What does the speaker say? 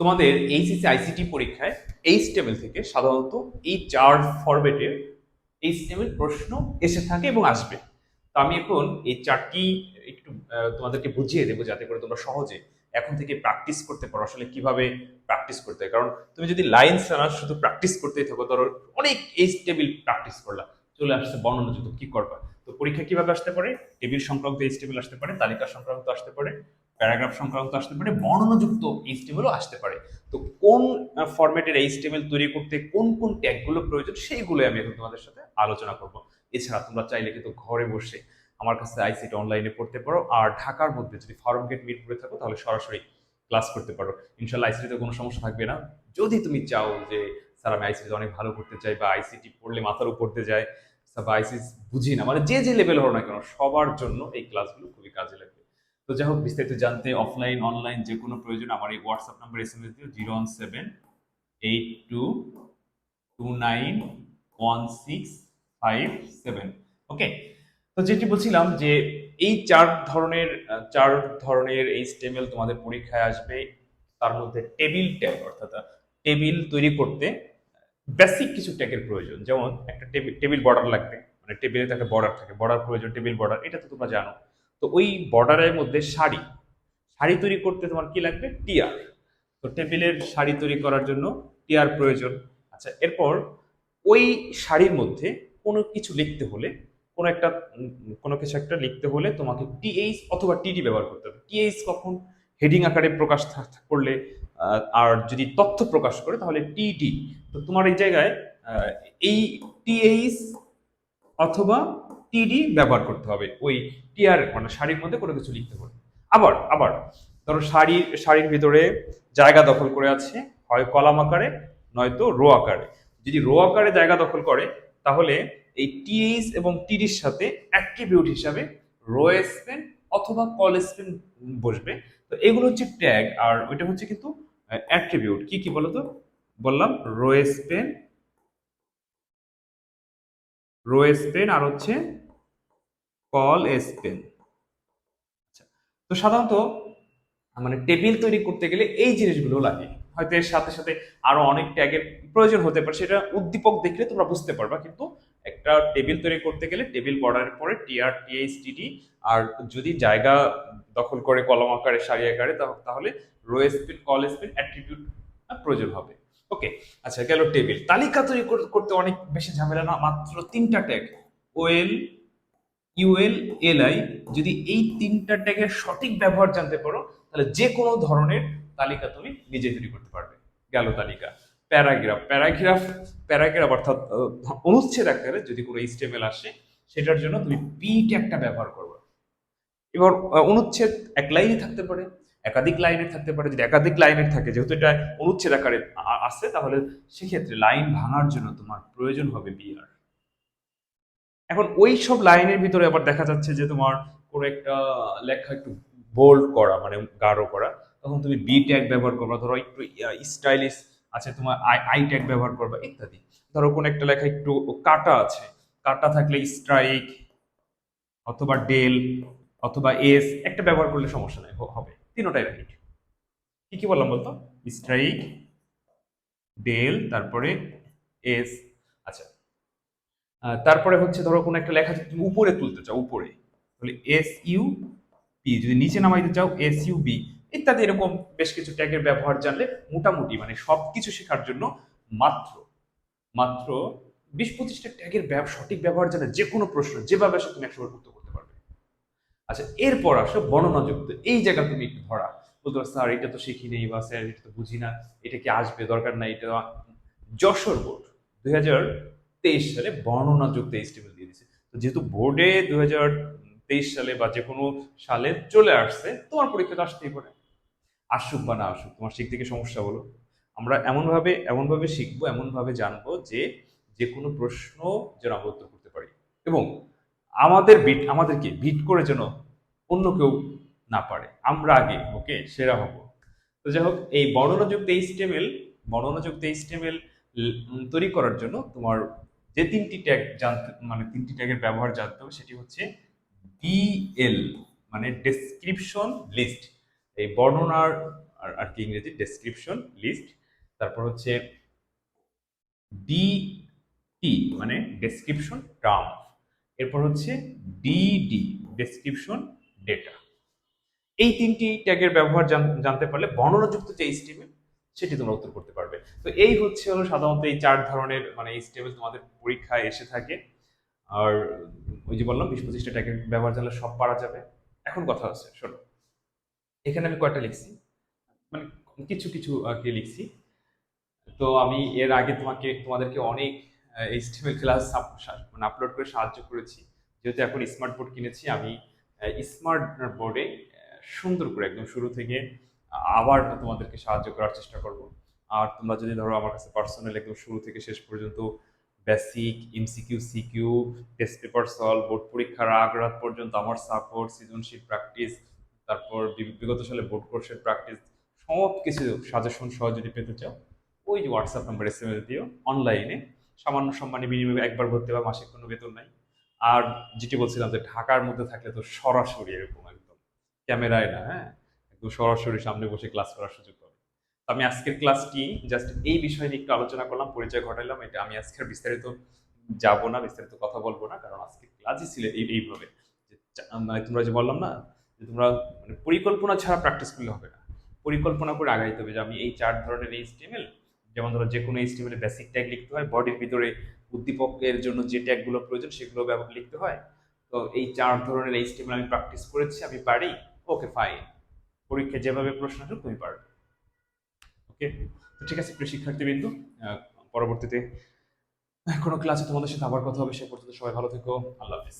তোমাদের HSC ICT পরীক্ষায় H table থেকে সাধারণত এই চার ফরম্যাটের এইচ টেবিল প্রশ্ন এসে থাকে এবং আসবে। তো আমি এখন এই চারটি একটু তোমাদেরকে বুঝিয়ে দেবো যাতে করে তোমরা সহজে এখন থেকে প্র্যাকটিস করতে পারো। আসলে কীভাবে প্র্যাকটিস করতে হয়? কারণ তুমি যদি লাইন ছাড়া শুধু প্র্যাকটিস করতেই থাকো, ধরো অনেক এইচ টেবিল প্র্যাকটিস করলা, চলে আসছে বর্ণনা যুক্ত কি করবা? তো পরীক্ষা কীভাবে আসতে পারে? টেবিল সংক্রান্ত এইচ টেবিল আসতে পারে, তালিকা সংক্রান্ত আসতে পারে। প্যারাগ্রাফ সংক্রান্ত আসতে পারে, বর্ণনাযুক্ত এইচটিএমএলও আসতে পারে। তো কোন ফরম্যাটের এইচটিএমএল তৈরি করতে কোন কোন ট্যাগগুলো প্রয়োজন সেইগুলো আমি এখন তোমাদের সাথে আলোচনা করব। এছাড়া তোমরা চাইলে কিন্তু ঘরে বসে আমার কাছে আইসিটি অনলাইনে পড়তে পারো, আর ঢাকার মধ্যে যদি ফার্ম গেট মিরপুরে থাকো, তাহলে সরাসরি ক্লাস করতে পারো। ইনশাল্লাহ আইসিটিতে কোনো সমস্যা থাকবে না। যদি তুমি চাও যে, স্যার, আমি আইসিটি অনেক ভালো করতে চাই বা আইসিটি পড়লে মাথার উপর দিয়ে যায় বা আইসিস বুঝি না। মানে যে যে লেভেল হলো না কেন, সবার জন্য এই ক্লাসগুলো খুবই কাজে লাগবে। তো যাই হোক, বিস্তারিত জানতে অফলাইন অনলাইন যে কোনো প্রয়োজন আমার এই WhatsApp number S M S দিও zero one seven eight two two nine one six five seven okay তো যেটি বলছিলাম যে এই চার ধরনের চার ধরনের এই স্টেমেল তোমাদের পরীক্ষায় আসবে, তার মধ্যে টেবিল ট্যাগ অর্থাৎ টেবিল তৈরি করতে বেসিক কিছু ট্যাগের প্রয়োজন। যেমন একটা টেবিল টেবিল বর্ডার লাগবে মানে টেবিলে থাকে বর্ডার থাকে বর্ডার প্রয়োজন টেবিল বর্ডার এটা তো তোমরা জানো। তো ওই বর্ডারের মধ্যে শাড়ি। শাড়ি তৈরি করতে তোমার কি লাগবে? টিয়ার তো টেবিলের শাড়ি তৈরি করার জন্য টিয়ার প্রয়োজন। আচ্ছা এরপর ওই শাড়ির মধ্যে কোনো কিছু লিখতে হলে, কোনো একটা কোনো কিছু একটা লিখতে হলে তোমাকে টিএইচ অথবা টিডি ব্যবহার করতে হবে। টিএইচ কখন হেডিং আকারে প্রকাশ করলে আর যদি তথ্য প্রকাশ করে তাহলে টিডি তো তোমার এই জায়গায় এই টিএইচ অথবা টিডি ব্যবহার করতে হবে। ওই টিয়ার মানে শাড়ির মধ্যে কোনো কিছু লিখতে হবে। আবার আবার, ধরো শাড়ি, শাড়ির ভিতরে জায়গা দখল করে আছে, হয় কলাম আকারে, নয়তো রো আকারে। যদি রো আকারে জায়গা দখল করে, তাহলে এই টিএইচ এবং টিডির সাথে অ্যাট্রিবিউট হিসাবে রো স্পেন অথবা কল স্পেন বসবে। তো এগুলো হচ্ছে ট্যাগ, আর ওইটা হচ্ছে কিন্তু অ্যাট্রিবিউট। কি কি বলতো? বললাম, রো স্পেন রো স্পেন আর হচ্ছে কল স্পেন। আচ্ছা তো সাধারণত মানে টেবিল তৈরি করতে গেলে এই জিনিসগুলো লাগে। হয়তো এর সাথে সাথে আরও অনেক ট্যাগের প্রয়োজন হতে পারে, সেটা উদ্দীপক দেখলে তোমরা বুঝতে পারবা, কিন্তু একটা টেবিল তৈরি করতে গেলে টেবিল বর্ডারের পরে টিআর টিএইচ টিডি আর যদি জায়গা দখল করে কলম আকারে, সারি আকারে তাহলে row speed col speed attribute প্রয়োজন হবে। ওকে আচ্ছা গেল টেবিল। তালিকা তৈরি কর- করতে অনেক বেশি ঝামেলা না, মাত্র তিনটা ট্যাগ। ওএল ইউএল এলআই যদি এই তিনটা ট্যাগের সঠিক ব্যবহার জানতে পারো, তাহলে যে কোনো ধরনের তালিকা তুমি নিজে তৈরি করতে পারবে। গেল তালিকা। প্যারাগ্রাফ। প্যারাগ্রাফ প্যারাগ্রাফ অর্থাৎ অনুচ্ছেদ আকারে যদি কোনো এইচটিএমএল আসে, সেটার জন্য তুমি পি ট্যাগটা ব্যবহার করবে। এবার অনুচ্ছেদ এক লাইনে থাকতে পারে, একাধিক লাইনের থাকতে পারে। যদি একাধিক লাইনের থাকে, যেহেতু এটা অনুচ্ছেদ আকারে আসে, তাহলে সেক্ষেত্রে লাইন ভাঙার জন্য তোমার প্রয়োজন হবে বিআর এখন ওই সব লাইনের ভিতরে আবার দেখা যাচ্ছে যে তোমার কোনো একটা লেখা একটু বোল্ড করা মানে গাঢ় করা, তখন তুমি বি ট্যাগ ব্যবহার করবা, ধরো একটু স্টাইলিশ আছে তোমার আই আই ট্যাগ ব্যবহার করবা, ইত্যাদি। ধরো কোনো একটা লেখা একটু কাটা আছে, কাটা থাকলে স্ট্রাইক অথবা ডেল অথবা এস একটা ব্যবহার করলে সমস্যা নাই হবে। তিনোটাই রাইট কি কি বললাম বলতো? স্ট্রাইক ডেল তারপরে এস আচ্ছা তারপরে হচ্ছে ধরো কোনো একটা লেখা তুমি উপরে তুলতে চাও উপরে। তাহলে এস ইউ পি যদি নিচে নামাইতে চাও এস ইউ বি ইত্যাদি এরকম বেশ কিছু ট্যাগের ব্যবহার জানলে মোটামুটি মানে সবকিছু শেখার জন্য মাত্র মাত্র বিশ পঁচিশটা ট্যাগের সঠিক ব্যবহার জানে যে কোনো প্রশ্ন যেভাবে আসে তুমি একশো উত্তর করতে পারবে। আচ্ছা এরপর আসো বর্ণনাযুক্ত। এই জায়গা তুমি একটু ধরা। বলতে পারো, স্যার এটা তো শিখি নেই বা স্যার এটা তো বুঝি না এটা কি আসবে দরকার নাই এটা যশোর বোর্ড দুই হাজার তেইশ সালে বর্ণনাযুক্ত এইচটিএমএল দিয়ে দিয়েছে তো যেহেতু বোর্ডে হাজার তেইশ সালে বা যে কোনো সালে চলে আসছে, তোমার পরীক্ষা তো আসতেই পারে। আসুক বা না আসুক, তোমার শিখতে কি সমস্যা বলো। আমরা এমনভাবে এমনভাবে শিখব, এমনভাবে জানব যে যে কোনো প্রশ্ন যেন আমরা উত্তর করতে পারি। এবং আমাদের বিট আমাদেরকে বিট করে যেন অন্য কেউ না পারে। আমরা আগে, ওকে, সেরা হব। তো যাই হোক, এই বর্ণনাযুক্ত এইচটিএমএল বর্ণনাযুক্ত এইচটিএমএল তৈরি করার জন্য তোমার যে তিনটি ট্যাগ জানতে মানে তিনটি ট্যাগের ব্যবহার জানতে হবে, সেটি হচ্ছে ডিএল মানে ডেসক্রিপশন লিস্ট এই বর্ণনার আর কি ইংরেজি? ডেসক্রিপশন লিস্ট তারপর হচ্ছে ডি টি মানে ডেসক্রিপশন টার্ম এরপর হচ্ছে ডিডি ডেসক্রিপশন ডেটা এই তিনটি ট্যাগের ব্যবহার জানতে পারলে বর্ণনাযুক্ত যে এইচটিএমএল সেটি তোমরা উত্তর করতে পারবে। তো এই হচ্ছে হলো সাধারণত এই চার ধরনের মানে এইচটিএমএল তোমাদের পরীক্ষায় এসে থাকে। আর ওই যে বললাম, বিশ পঁচিশটা ট্যাগের ব্যবহার জানলে সব পারা যাবে। এখন কথা আছে শোনো। এখানে আমি কয়টা লিখছি। মানে কিছু কিছু কি লিখছি। তো আমি এর আগে তোমাকে, তোমাদেরকে অনেক এইচটিএমএল ক্লাস মানে আপলোড করে সাহায্য করেছি। যেহেতু এখন স্মার্ট বোর্ড কিনেছি, আমি স্মার্ট বোর্ডে সুন্দর করে একদম শুরু থেকে আবার তোমাদেরকে সাহায্য করার চেষ্টা করব। আর তোমরা যদি ধরো আমার কাছে পার্সোনাল একদম শুরু থেকে শেষ পর্যন্ত basic MCQ CQ test paper solve board পরীক্ষার আগ রাত পর্যন্ত আমার সাপোর্ট সৃজনশীল প্র্যাকটিস তারপর বিগত সালে বোর্ড কোর্সের প্র্যাকটিস সব কিছু সাজেশন সহ যদি পেতে চাও, ওই যে WhatsApp number S M S দিও অনলাইনে সামান্য সম্মানী বিনিময়ে একবার ভর্তি বা মাসিক কোনো বেতন নাই। আর যেটি বলছিলাম যে ঢাকার মধ্যে থাকলে তো সরাসরি এরকম একদম, ক্যামেরায় না হ্যাঁ? সরাসরি সামনে বসে ক্লাস করার সুযোগ পাবে। আমি আজকের ক্লাসটি জাস্ট এই বিষয় নিয়ে একটু আলোচনা করলাম, পরিচয় ঘটাইলাম, এটা আমি আজকের বিস্তারিত যাব না, বিস্তারিত কথা বলব না, কারণ আজকে ক্লাসই ছিল এই এইভাবে। মানে তোমরা যে বললাম না, যে তোমরা মানে পরিকল্পনা ছাড়া প্র্যাকটিস করলে হবে না। পরিকল্পনা করে আগাইতে হবে যে আমি এই চার ধরনের এইচটিএমএল যেমন ধরো যে কোনো এইচটিএমএল বেসিক ট্যাগ লিখতে হয় বডির ভিতরে উদ্দীপকের জন্য যে ট্যাগগুলো প্রয়োজন সেগুলো ব্যবহার লিখতে হয়। তো এই চার ধরনের এইচটিএমএল আমি প্র্যাকটিস করেছি, আমি পারি? ওকে ফাইন পরীক্ষায় যেভাবে প্রশ্ন আসুক, তুমি পারবে। ওকে ঠিক আছে, প্রিয় শিক্ষার্থীবৃন্দ পরবর্তীতে কোনো ক্লাসে তোমাদের সাথে আবার কথা হবে, সে পর্যন্ত সবাই ভালো থেকো। আল্লাহ হাফিজ।